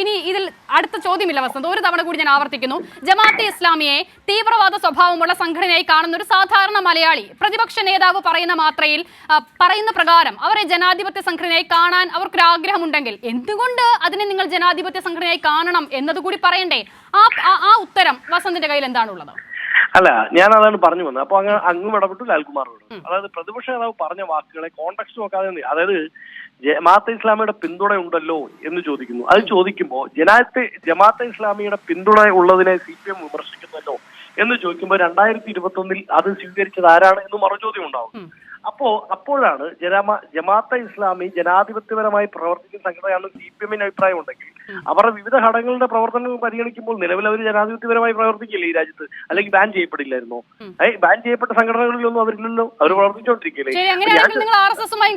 ഇനി ഇതിൽ അടുത്ത ചോദ്യമില്ല വസന്ത്. ഒരു തവണ കൂടി ഞാൻ ആവർത്തിക്കുന്നു. ജമാഅത്തെ ഇസ്ലാമിയെ തീവ്രവാദ സ്വഭാവമുള്ള സംഘടനയായി കാണുന്ന ഒരു സാധാരണ മലയാളി പ്രതിപക്ഷ നേതാവ് പറയുന്ന മാത്രയിൽ പറയുന്ന പ്രകാരം അവരെ ജനാധിപത്യ സംഘടനയായി കാണാൻ അവർക്കൊരു ആഗ്രഹമുണ്ടെങ്കിൽ എന്തുകൊണ്ട് അതിനെ നിങ്ങൾ ജനാധിപത്യ സംഘടനയായി കാണണം എന്നതുകൂടി പറയണ്ടേ? ആ ആ- ഉത്തരം വസന്തിന്റെ കയ്യിൽ എന്താണുള്ളത്? അല്ല ഞാൻ അതാണ് പറഞ്ഞു വന്നത്. അപ്പൊ അങ്ങ് അങ്ങും ഇടപെട്ടു ലാൽകുമാർ അതായത് പ്രതിപക്ഷ നേതാവ് പറഞ്ഞ വാക്കുകളെ കോൺടാക്ട് നോക്കാതെ അതായത് ജമാഅത്തെ ഇസ്ലാമിയുടെ പിന്തുണ ഉണ്ടല്ലോ എന്ന് ചോദിക്കുന്നു. അത് ചോദിക്കുമ്പോൾ ജനാത്തെ ജമാഅത്തെ ഇസ്ലാമിയുടെ പിന്തുണ ഉള്ളതിനെ സി പി എം വിമർശിക്കുന്നല്ലോ എന്ന് ചോദിക്കുമ്പോൾ രണ്ടായിരത്തി ഇരുപത്തി ഒന്നിൽ അത് സ്വീകരിച്ചത് ആരാണ് എന്ന് മറുചോദ്യം ഉണ്ടാവും. അപ്പോ അപ്പോഴാണ് ജനാമ ജമാഅത്തെ ഇസ്ലാമി ജനാധിപത്യപരമായി പ്രവർത്തിക്കുന്ന സംഘടനയാണ് സി പി എമ്മിന് അഭിപ്രായം ഉണ്ടെങ്കിൽ അവരുടെ വിവിധ ഘടകങ്ങളുടെ പ്രവർത്തനങ്ങൾ പരിഗണിക്കുമ്പോൾ നിലവിൽ അവർ ജനാധിപത്യപരമായി പ്രവർത്തിക്കില്ല ഈ രാജ്യത്ത്? അല്ലെങ്കിൽ ബാൻ ചെയ്യപ്പെടില്ലായിരുന്നോ? ബാൻ ചെയ്യപ്പെട്ട സംഘടനകളിലൊന്നും അവരില്ലല്ലോ. അവർ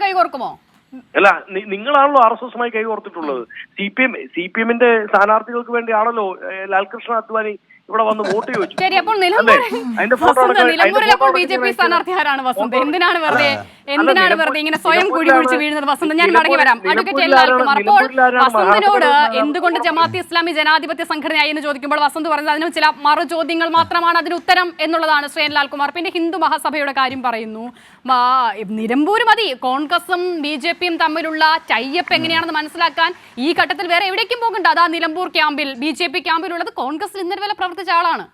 കൈകോർക്കുമോ? അല്ല നിങ്ങളാണല്ലോ ആർ എസ് എസുമായി കൈകോർത്തിട്ടുള്ളത്. C P M C P എമ്മിന്റെ സ്ഥാനാർത്ഥികൾക്ക് വേണ്ടിയാണല്ലോ ലാൽകൃഷ്ണ അദ്വാനി ഇവിടെ വന്ന് വോട്ട് ചോദിച്ചു. ശരി അപ്പോൾ നിലമ്പൂരിൽ അപ്പോൾ ബി ജെ പി സ്ഥാനാർത്ഥി ആരാണ് വസന്ത്? എന്തിനാണ് വെറുതെ എന്തിനാണ് വെറുതെ ഇങ്ങനെ സ്വയം കുഴി കുഴിച്ച് വീഴുന്നത്? വസന്ത് ഞാൻ മടങ്ങി വരാം. അഡ്വക്കേറ്റ് എല്ലാവർക്കും അപ്പോൾ വസന്തിനോട് എന്തുകൊണ്ട് ജമാഅത്ത് ഇസ്ലാമി ജനാധിപത്യ സംഘടനയായി എന്ന് ചോദിക്കുമ്പോൾ വസന്ത് പറഞ്ഞത് അതിന് ചില മറു ചോദ്യങ്ങൾ മാത്രമാണ് അതിന് ഉത്തരം എന്നുള്ളതാണ് ശ്രീ കുമാർ ലാൽകുമാർ. പിന്നെ ഹിന്ദു മഹാസഭയുടെ കാര്യം പറയുന്നു. നിലമ്പൂർ മതി. കോൺഗ്രസും ബി ജെ പിയും തമ്മിലുള്ള ടൈപ്പ് എങ്ങനെയാണെന്ന് മനസ്സിലാക്കാൻ ഈ ഘട്ടത്തിൽ വേറെ എവിടേക്കും പോകണ്ട. അതാ നിലമ്പൂർ ക്യാമ്പിൽ ബി ജെ പി ക്യാമ്പിലുള്ളത്. കോൺഗ്രസിൽ ഇന്നലെ വരെ പ്രവർത്തിച്ച ആളാണ്.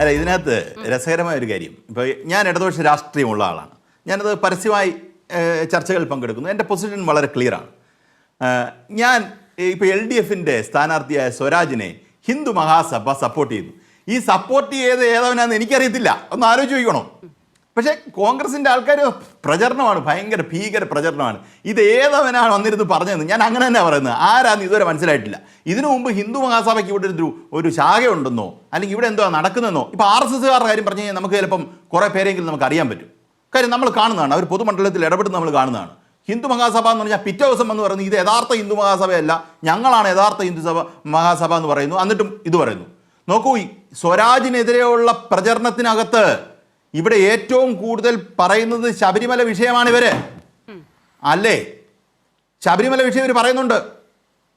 അല്ല ഇതിനകത്ത് രസകരമായ ഒരു കാര്യം. ഇപ്പോൾ ഞാൻ ഇടതുപക്ഷ രാഷ്ട്രീയമുള്ള ആളാണ്. ഞാനത് പരസ്യമായി ചർച്ചകൾ പങ്കെടുക്കുന്നു. എന്റെ പൊസിഷൻ വളരെ ക്ലിയറാണ് ഞാൻ ഇപ്പോൾ എൽ ഡി എഫിന്റെ സ്ഥാനാർത്ഥിയായ സ്വരാജിനെ ഹിന്ദു മഹാസഭ സപ്പോർട്ട് ചെയ്യുന്നു. ഈ സപ്പോർട്ട് ചെയ്ത് ഏതവനാന്ന് എനിക്കറിയത്തില്ല. ഒന്ന് ആലോചിക്കണം പക്ഷേ കോൺഗ്രസിന്റെ ആൾക്കാർ പ്രചരണമാണ് ഭയങ്കര ഭീകര പ്രചരണമാണ്. ഇത് ഏതവനാണ് വന്നിരുന്ന് പറഞ്ഞതെന്ന് ഞാൻ അങ്ങനെ തന്നെ പറയുന്നത്. ആരാന്ന് ഇതുവരെ മനസ്സിലായിട്ടില്ല. ഇതിനു മുമ്പ് ഹിന്ദു മഹാസഭയ്ക്ക് ഇവിടെ ഒരു ഒരു ശാഖയുണ്ടെന്നോ അല്ലെങ്കിൽ ഇവിടെ എന്തോ നടക്കുന്നതെന്നോ ഇപ്പോൾ ആർ എസ് എസ്സുകാരുടെ കാര്യം പറഞ്ഞു കഴിഞ്ഞാൽ നമുക്ക് ചിലപ്പം കുറേ പേരെങ്കിലും നമുക്ക് അറിയാൻ പറ്റും. കാര്യം നമ്മൾ കാണുന്നതാണ് അവർ പൊതുമണ്ഡലത്തിൽ ഇടപെടുന്ന നമ്മൾ കാണുന്നതാണ്. ഹിന്ദു മഹാസഭ എന്ന് പറഞ്ഞാൽ പിറ്റേ ദിവസം എന്ന് പറയുന്നത് ഇത് യഥാർത്ഥ ഹിന്ദു മഹാസഭയല്ല ഞങ്ങളാണ് യഥാർത്ഥ ഹിന്ദു സഭ മഹാസഭ എന്ന് പറയുന്നു. എന്നിട്ടും ഇത് പറയുന്നു. നോക്കൂ സ്വരാജിനെതിരെയുള്ള പ്രചരണത്തിനകത്ത് ഇവിടെ ഏറ്റവും കൂടുതൽ പറയുന്നത് ശബരിമല വിഷയമാണ് ഇവർ. അല്ലേ? ശബരിമല വിഷയം ഇവർ പറയുന്നുണ്ട്.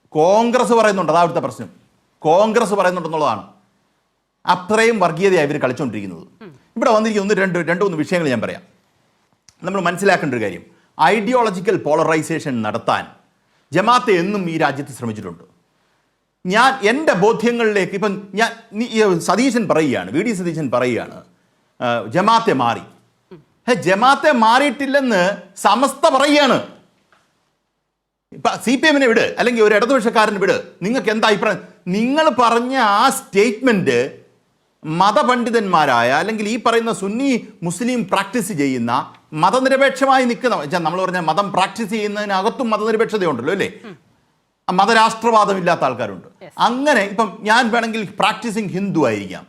കോൺഗ്രസ് പറയുന്നുണ്ട്. അതാ അവിടുത്തെ പ്രശ്നം. കോൺഗ്രസ് പറയുന്നുണ്ടെന്നുള്ളതാണ്. അത്രയും വർഗീയതയാണ് ഇവർ കളിച്ചുകൊണ്ടിരിക്കുന്നത് ഇവിടെ വന്നിരിക്കുന്ന ഒന്ന് രണ്ട് രണ്ട് മൂന്ന് വിഷയങ്ങൾ ഞാൻ പറയാം. നമ്മൾ മനസ്സിലാക്കേണ്ട ഒരു കാര്യം. ഐഡിയോളജിക്കൽ പോളറൈസേഷൻ നടത്താൻ ജമാത്ത് എന്നും ഈ രാജ്യത്ത് ശ്രമിച്ചിട്ടുണ്ട്. ഞാൻ എന്റെ ബോധ്യങ്ങളിലേക്ക് ഇപ്പം ഞാൻ സതീശൻ പറയുകയാണ് വി ഡി സതീശൻ പറയുകയാണ് ജമാഅത്തെ മാറി. ജമാഅത്തെ മാറിയിട്ടില്ലെന്ന് സമസ്ത പറയാണ്. ഇപ്പം സി പി എമ്മിനെ വിട് അല്ലെങ്കിൽ ഒരു ഇടതുപക്ഷക്കാരന് വിട്. നിങ്ങൾക്ക് എന്താ അഭിപ്രായം? നിങ്ങൾ പറഞ്ഞ ആ സ്റ്റേറ്റ്മെന്റ് മതപണ്ഡിതന്മാരായ അല്ലെങ്കിൽ ഈ പറയുന്ന സുന്നി മുസ്ലിം പ്രാക്ടീസ് ചെയ്യുന്ന മതനിരപേക്ഷമായി നിൽക്കുന്ന നമ്മൾ പറഞ്ഞ മതം പ്രാക്ടീസ് ചെയ്യുന്നതിനകത്തും മതനിരപേക്ഷതയുണ്ടല്ലോ അല്ലേ? മതരാഷ്ട്രവാദം ഇല്ലാത്ത ആൾക്കാരുണ്ട്. അങ്ങനെ ഇപ്പം ഞാൻ വേണമെങ്കിൽ പ്രാക്ടീസിങ് ഹിന്ദു ആയിരിക്കാം.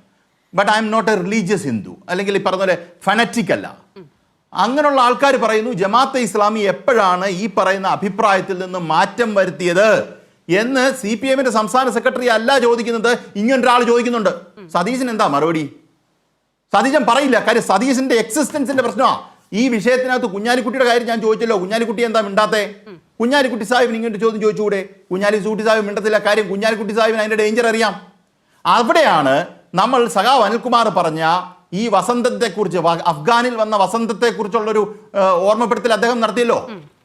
But I'm not a religious Hindu അല്ലെങ്കിൽ ഈ പറഞ്ഞ പോലെ ഫനറ്റിക് അല്ല. അങ്ങനെയുള്ള ആൾക്കാർ പറയുന്നു ജമാഅത്തെ ഇസ്ലാമി എപ്പോഴാണ് ഈ പറയുന്ന അഭിപ്രായത്തിൽ നിന്ന് മാറ്റം വരുത്തിയത്? എന്ന് സി പി എമ്മിന്റെ സംസ്ഥാന സെക്രട്ടറി അല്ല ചോദിക്കുന്നത് ഇങ്ങനൊരാൾ ചോദിക്കുന്നുണ്ട്. സതീശൻ എന്താ മറുപടി? സതീശൻ പറയില്ല. കാര്യം സതീശന്റെ എക്സിസ്റ്റൻസിന്റെ പ്രശ്നമാ. ഈ വിഷയത്തിനകത്ത് കുഞ്ഞാലിക്കുട്ടിയുടെ കാര്യം ഞാൻ ചോദിച്ചല്ലോ. കുഞ്ഞാലിക്കുട്ടി എന്താ മിണ്ടാത്തേ? കുഞ്ഞാലിക്കുട്ടി സാഹിബിന് ഇങ്ങനൊരു ചോദ്യം ചോദിച്ചുകൂടെ? കുഞ്ഞാലി സൂട്ടി സാഹിബ് മിണ്ടത്തില്ല. കാര്യം കുഞ്ഞാലിക്കുട്ടി സാഹിബിന് അതിന്റെ ഡേഞ്ചർ അറിയാം. അവിടെയാണ് നമ്മൾ സഖാവ് അനിൽകുമാർ പറഞ്ഞ ഈ വസന്തത്തെക്കുറിച്ച് അഫ്ഗാനിൽ വന്ന വസന്തത്തെക്കുറിച്ചുള്ളൊരു ഓർമ്മപ്പെടുത്തൽ അദ്ദേഹം നടത്തിയല്ലോ.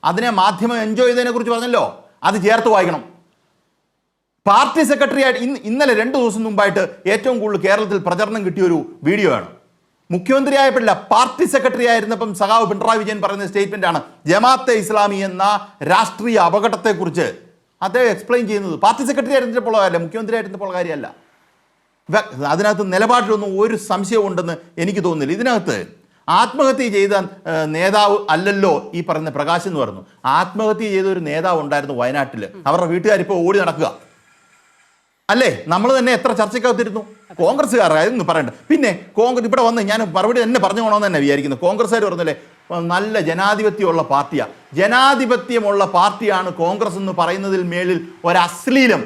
അതിനെ മാധ്യമം എൻജോയ് ചെയ്തതിനെ കുറിച്ച് പറഞ്ഞല്ലോ. അത് ചേർത്ത് വായിക്കണം. പാർട്ടി സെക്രട്ടറി ആയിട്ട് ഇന്ന് ഇന്നലെ രണ്ട് ദിവസം മുമ്പായിട്ട് ഏറ്റവും കൂടുതൽ കേരളത്തിൽ പ്രചരണം കിട്ടിയൊരു വീഡിയോ ആണ് മുഖ്യമന്ത്രി ആയപ്പോഴില്ല പാർട്ടി സെക്രട്ടറി ആയിരുന്നപ്പം സഖാവ് പിണറായി വിജയൻ പറയുന്ന സ്റ്റേറ്റ്മെന്റ് ആണ് ജമാഅത്തെ ഇസ്ലാമി എന്ന രാഷ്ട്രീയ അപകടത്തെക്കുറിച്ച്. അദ്ദേഹം എക്സ്പ്ലെയിൻ ചെയ്യുന്നത് പാർട്ടി സെക്രട്ടറി ആയിരുന്നപ്പോൾ കാര്യമല്ല മുഖ്യമന്ത്രി ആയിരുന്നപ്പോൾ കാര്യമല്ല. അതിനകത്ത് നിലപാടിലൊന്നും ഒരു സംശയവും ഉണ്ടെന്ന് എനിക്ക് തോന്നുന്നില്ല. ഇതിനകത്ത് ആത്മഹത്യ ചെയ്ത നേതാവ് അല്ലല്ലോ ഈ പറയുന്ന പ്രകാശ് എന്ന് പറഞ്ഞു ആത്മഹത്യ ചെയ്ത ഒരു നേതാവ് ഉണ്ടായിരുന്നു വയനാട്ടിൽ അവരുടെ വീട്ടുകാരിപ്പോൾ ഓടി നടക്കുക. അല്ലേ? നമ്മൾ തന്നെ എത്ര ചർച്ചയ്ക്കകത്തിരുന്നു കോൺഗ്രസ്സുകാരായിരുന്നു പറയണ്ട. പിന്നെ കോൺഗ്രസ് ഇവിടെ വന്ന് ഞാൻ മറുപടി തന്നെ പറഞ്ഞു പോകണമെന്ന് തന്നെ വിചാരിക്കുന്നു. കോൺഗ്രസ്സുകാർ പറഞ്ഞല്ലേ നല്ല ജനാധിപത്യമുള്ള പാർട്ടിയാണ് ജനാധിപത്യമുള്ള പാർട്ടിയാണ് കോൺഗ്രസ് എന്ന് പറയുന്നതിൽ മേളിൽ ഒരു അശ്ലീലം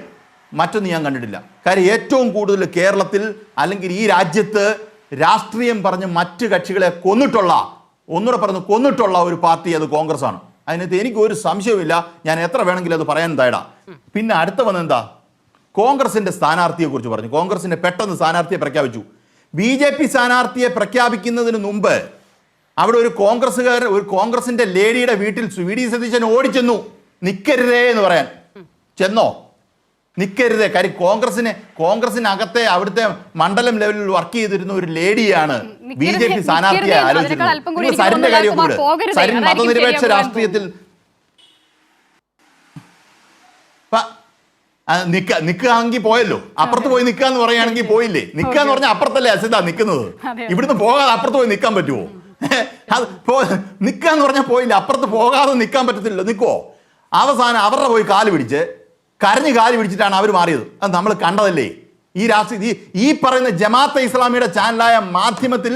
മറ്റൊന്നും ഞാൻ കണ്ടിട്ടില്ല. കാര്യം ഏറ്റവും കൂടുതൽ കേരളത്തിൽ അല്ലെങ്കിൽ ഈ രാജ്യത്ത് രാഷ്ട്രീയം പറഞ്ഞ് മറ്റ് കക്ഷികളെ കൊന്നിട്ടുള്ള ഒന്നുകൂടെ പറഞ്ഞ് കൊന്നിട്ടുള്ള ഒരു പാർട്ടി അത് കോൺഗ്രസ് ആണ് അതിനകത്ത് എനിക്ക് ഒരു സംശയവുമില്ല. ഞാൻ എത്ര വേണമെങ്കിലും അത് പറയാൻ തയ്യാറാ. പിന്നെ അടുത്ത വന്നെന്താ സ്ഥാനാർത്ഥിയെ കുറിച്ച് പറഞ്ഞു. കോൺഗ്രസിന്റെ പെട്ടെന്ന് സ്ഥാനാർത്ഥിയെ പ്രഖ്യാപിച്ചു. ബി ജെ പി സ്ഥാനാർത്ഥിയെ പ്രഖ്യാപിക്കുന്നതിന് മുമ്പ് അവിടെ ഒരു കോൺഗ്രസ്സുകാരൻ ഒരു കോൺഗ്രസിന്റെ ലേഡിയുടെ വീട്ടിൽ വി ഡി സതീശൻ ഓടിച്ചെന്നു. നിൽക്കരുതേ എന്ന് പറയാൻ. ചെന്നോ? നിൽക്കരുതേ കാര്യം കോൺഗ്രസിന് കോൺഗ്രസിനകത്തെ അവിടുത്തെ മണ്ഡലം ലെവലിൽ വർക്ക് ചെയ്തിരുന്ന ഒരു ലേഡിയാണ് ബി ജെ പി സ്ഥാനാർത്ഥിയെ ആലോചിക്കുന്നത്. സരിന്റെ കാര്യം കൂടെ. സരിൻ മതനിരപേക്ഷ രാഷ്ട്രീയത്തിൽ നിക്ക നിൽക്കുകയാണെങ്കിൽ പോയല്ലോ. അപ്പുറത്ത് പോയി നിൽക്കുക എന്ന് പറയുകയാണെങ്കിൽ പോയില്ലേ? നിൽക്കുക എന്ന് പറഞ്ഞാൽ അപ്പുറത്തല്ലേ അസിത നിൽക്കുന്നത് ഇവിടുന്ന് പോകാതെ അപ്പുറത്ത് പോയി നിൽക്കാൻ പറ്റുമോ അത് പോ നിൽക്കുക എന്ന് പറഞ്ഞാൽ പോയില്ല? അപ്പുറത്ത് പോകാതെ നിൽക്കാൻ പറ്റത്തില്ലല്ലോ. നിൽക്കുവോ അവസാനം അവരുടെ പോയി കാൽ പിടിച്ച് കരഞ്ഞ് കാലി പിടിച്ചിട്ടാണ് അവർ മാറിയത്. അത് നമ്മൾ കണ്ടതല്ലേ? ഈ രാഷ്ട്രീയ ഈ പറയുന്ന ജമാഅത്തെ ഇസ്ലാമിയുടെ ചാനലായ മാധ്യമത്തിൽ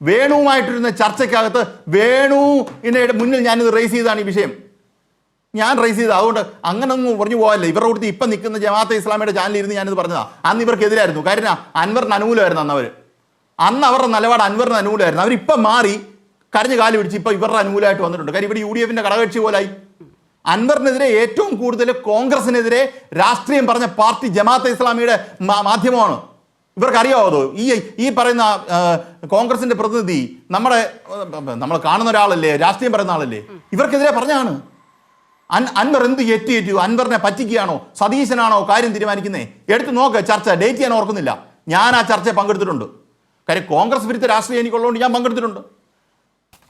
വേണുവുമായിട്ടിരുന്ന ചർച്ചയ്ക്കകത്ത് വേണു വേണുവിനെ മുന്നിൽ ഞാനിത് റേസ് ചെയ്താണ് ഈ വിഷയം. ഞാൻ റേസ് ചെയ്തത്. അതുകൊണ്ട് അങ്ങനെ ഒന്നും പറഞ്ഞു പോകല്ലേ? ഇവരുടെ കൂടുതൽ ഇപ്പം നിൽക്കുന്ന ജമാഅത്തെ ഇസ്ലാമിയുടെ ചാനലിൽ ഇരുന്ന് ഞാനിത് പറഞ്ഞതാ. അന്ന് ഇവർക്കെതിരായിരുന്നു കാര്യം അൻവറിന് അനുകൂലമായിരുന്നു അന്ന് അവർ അന്ന് അവരുടെ നിലപാട് അൻവറിന് അനുകൂലമായിരുന്നു. അവരിപ്പം മാറി കരഞ്ഞു കാലി പിടിച്ച് ഇപ്പം ഇവരുടെ അനുകൂലമായിട്ട് വന്നിട്ടുണ്ട്. കാര്യം ഇവിടെ യു ഡി എഫിന്റെ ഘടകകക്ഷി പോലായി. അൻവറിനെതിരെ ഏറ്റവും കൂടുതൽ കോൺഗ്രസിനെതിരെ രാഷ്ട്രീയം പറഞ്ഞ പാർട്ടി ജമാഅത്തെ ഇസ്ലാമിയുടെ മാധ്യമമാണ്. ഇവർക്കറിയാവോ അറിയാവോ ഈ ഈ പറയുന്ന കോൺഗ്രസിന്റെ പ്രതിനിധി നമ്മുടെ നമ്മൾ കാണുന്ന ഒരാളല്ലേ രാഷ്ട്രീയം പറയുന്ന ആളല്ലേ? ഇവർക്കെതിരെ പറഞ്ഞാണ്. അൻ അൻവർ എന്ത് ഏറ്റുയേറ്റു ഏറ്റു അൻവറിനെ പറ്റിക്കുകയാണോ? സതീശനാണോ കാര്യം തീരുമാനിക്കുന്നേ? എടുത്ത് നോക്ക് ചർച്ച ഡേറ്റ് ചെയ്യാൻ ഓർക്കുന്നില്ല. ഞാൻ ആ ചർച്ചയിൽ പങ്കെടുത്തിട്ടുണ്ട്. കാര്യം കോൺഗ്രസ് വിരുദ്ധ രാഷ്ട്രീയം എനിക്കുള്ളതുകൊണ്ട് ഞാൻ പങ്കെടുത്തിട്ടുണ്ട്.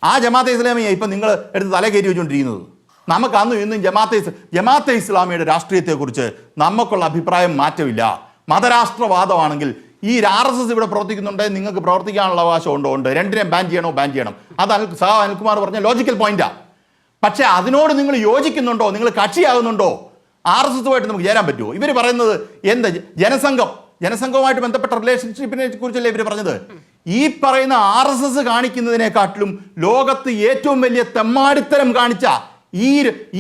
ആ ജമാഅത്തെ ഇസ്ലാമിയെ ഇപ്പം നിങ്ങൾ എടുത്ത് തല കയറ്റി വെച്ചുകൊണ്ടിരിക്കുന്നത് നമുക്ക് അന്നും ഇന്നും ജമാഅത്തെ ജമാഅത്തെ ഇസ്ലാമിയുടെ രാഷ്ട്രീയത്തെക്കുറിച്ച് നമുക്കുള്ള അഭിപ്രായം മാറ്റമില്ല. മതരാഷ്ട്രവാദമാണെങ്കിൽ ഈ ആർ എസ് എസ് ഇവിടെ പ്രവർത്തിക്കുന്നുണ്ട് നിങ്ങൾക്ക് പ്രവർത്തിക്കാനുള്ള അവകാശം ഉണ്ടോ ഉണ്ട്. രണ്ടിനെയും ബാൻ ചെയ്യണോ ബാൻ ചെയ്യണം. അത് അനിൽ സഹ അനിൽകുമാർ പറഞ്ഞ ലോജിക്കൽ പോയിന്റാ പക്ഷേ അതിനോട് നിങ്ങൾ യോജിക്കുന്നുണ്ടോ നിങ്ങൾ കക്ഷിയാകുന്നുണ്ടോ? ആർ എസ് എസുമായിട്ട് നമുക്ക് ചേരാൻ പറ്റുമോ? ഇവർ പറയുന്നത് എന്ത്? ജനസംഘം. ജനസംഘവുമായിട്ട് ബന്ധപ്പെട്ട റിലേഷൻഷിപ്പിനെ കുറിച്ചല്ലേ ഇവർ പറഞ്ഞത്? ഈ പറയുന്ന ആർ എസ് എസ് കാണിക്കുന്നതിനെക്കാട്ടിലും ലോകത്ത് ഏറ്റവും വലിയ തെമ്മാടിത്തരം കാണിച്ച ഈ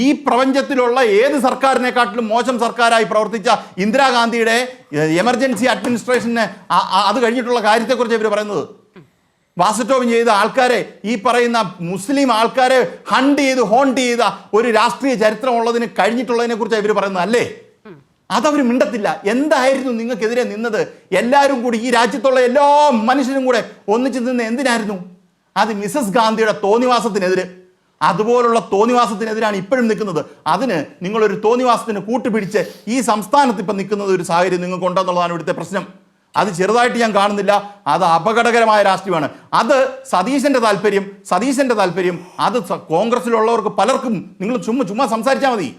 ഈ പ്രപഞ്ചത്തിലുള്ള ഏത് സർക്കാരിനെക്കാട്ടിലും മോശം സർക്കാരായി പ്രവർത്തിച്ച ഇന്ദിരാഗാന്ധിയുടെ എമർജൻസി അഡ്മിനിസ്ട്രേഷന് അത് കഴിഞ്ഞിട്ടുള്ള കാര്യത്തെക്കുറിച്ച് ഇവർ പറയുന്നത്. വാസറ്റോവും ചെയ്ത ആൾക്കാരെ ഈ പറയുന്ന മുസ്ലിം ആൾക്കാരെ ഹണ്ട് ചെയ്ത് ഹോണ്ട് ചെയ്ത ഒരു രാഷ്ട്രീയ ചരിത്രം ഉള്ളതിന് കഴിഞ്ഞിട്ടുള്ളതിനെ കുറിച്ച് ഇവർ പറയുന്നത് അല്ലേ? അതവർ മിണ്ടത്തില്ല. എന്തായിരുന്നു നിങ്ങൾക്കെതിരെ നിന്നത്? എല്ലാവരും കൂടി ഈ രാജ്യത്തുള്ള എല്ലാ മനുഷ്യരും കൂടെ ഒന്നിച്ചു നിന്ന് എന്തിനായിരുന്നു? അത് മിസസ് ഗാന്ധിയുടെ തോന്നിവാസത്തിനെതിരെ. അതുപോലുള്ള തോന്നിവാസത്തിനെതിരാണ് ഇപ്പോഴും നിൽക്കുന്നത്. അതിന് നിങ്ങളൊരു തോന്നിവാസത്തിന് കൂട്ടുപിടിച്ച് ഈ സംസ്ഥാനത്ത് ഇപ്പം നിൽക്കുന്നത് ഒരു സാഹചര്യം നിങ്ങൾക്ക് ഉണ്ടെന്നുള്ളതാണ് ഇവിടുത്തെ പ്രശ്നം. അത് ചെറുതായിട്ട് ഞാൻ കാണുന്നില്ല. അത് അപകടകരമായ രാഷ്ട്രീയമാണ്. അത് സതീശന്റെ താല്പര്യം സതീശന്റെ താല്പര്യം അത് കോൺഗ്രസ്സിലുള്ളവർക്ക് പലർക്കും നിങ്ങൾ ചുമ്മാ ചുമ്മാ സംസാരിച്ചാൽ മതി.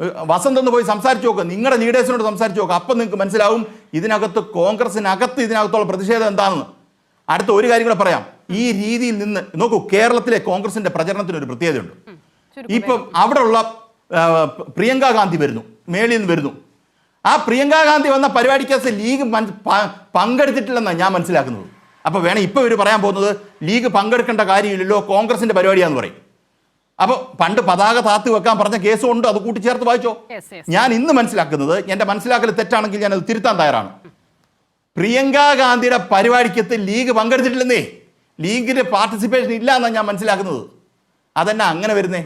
വസന്ത് ഒന്ന് പോയി സംസാരിച്ചു നോക്കുക നിങ്ങളുടെ ലീഡേഴ്സിനോട് സംസാരിച്ചു നോക്കുക അപ്പം നിങ്ങൾക്ക് മനസ്സിലാവും ഇതിനകത്ത് കോൺഗ്രസിനകത്ത് ഇതിനകത്തുള്ള പ്രതിഷേധം എന്താണെന്ന്. അടുത്ത ഒരു കാര്യം കൂടെ പറയാം. ഈ രീതിയിൽ നിന്ന് നോക്കൂ കേരളത്തിലെ കോൺഗ്രസിന്റെ പ്രചരണത്തിന് ഒരു പ്രത്യേകതയുണ്ട്. ഇപ്പം അവിടെയുള്ള ഉള്ള പ്രിയങ്ക ഗാന്ധി വരുന്നു മേളിൽ നിന്ന് വരുന്നു. ആ പ്രിയങ്ക ഗാന്ധി വന്ന പരിപാടിക്കകത്ത് ലീഗ് പങ്കെടുത്തിട്ടില്ലെന്നാണ് ഞാൻ മനസ്സിലാക്കുന്നത്. അപ്പോൾ വേണം ഇപ്പോൾ ഇവർ പറയാൻ പോകുന്നത് ലീഗ് പങ്കെടുക്കേണ്ട കാര്യമില്ലല്ലോ കോൺഗ്രസിന്റെ പരിപാടിയാന്ന് പറയും. അപ്പോൾ പണ്ട് പതാക താത്തി വെക്കാൻ പറഞ്ഞ കേസും ഉണ്ട് അത് കൂട്ടിച്ചേർത്ത് വായിച്ചോ. ഞാൻ ഇന്ന് മനസ്സിലാക്കുന്നത് എന്റെ മനസ്സിലാക്കൽ തെറ്റാണെങ്കിൽ ഞാൻ അത് തിരുത്താൻ തയ്യാറാണ്. പ്രിയങ്ക ഗാന്ധിയുടെ പരിപാടിക്കത്ത് ലീഗ് പങ്കെടുത്തിട്ടില്ലെന്നേ. ലീഗിന്റെ പാർട്ടിസിപ്പേഷൻ ഇല്ല എന്നാണ് ഞാൻ മനസ്സിലാക്കുന്നത്. അതെന്നാ അങ്ങനെ വരുന്നേ?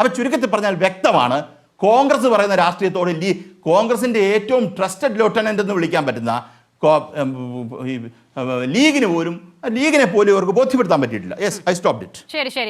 അപ്പൊ ചുരുക്കത്തിൽ പറഞ്ഞാൽ വ്യക്തമാണ് കോൺഗ്രസ് പറയുന്ന രാഷ്ട്രീയത്തോട് ലീ കോൺഗ്രസിന്റെ ഏറ്റവും ട്രസ്റ്റഡ് ലോട്ടനന്റ് എന്ന് വിളിക്കാൻ പറ്റുന്ന ലീഗിന് പോലും ലീഗിനെ പോലും അവർക്ക് ബോധ്യപ്പെടുത്താൻ പറ്റിയിട്ടില്ല. യെസ് ഐ സ്റ്റോപ്ഡ് ഇറ്റ് ശരി ശരി.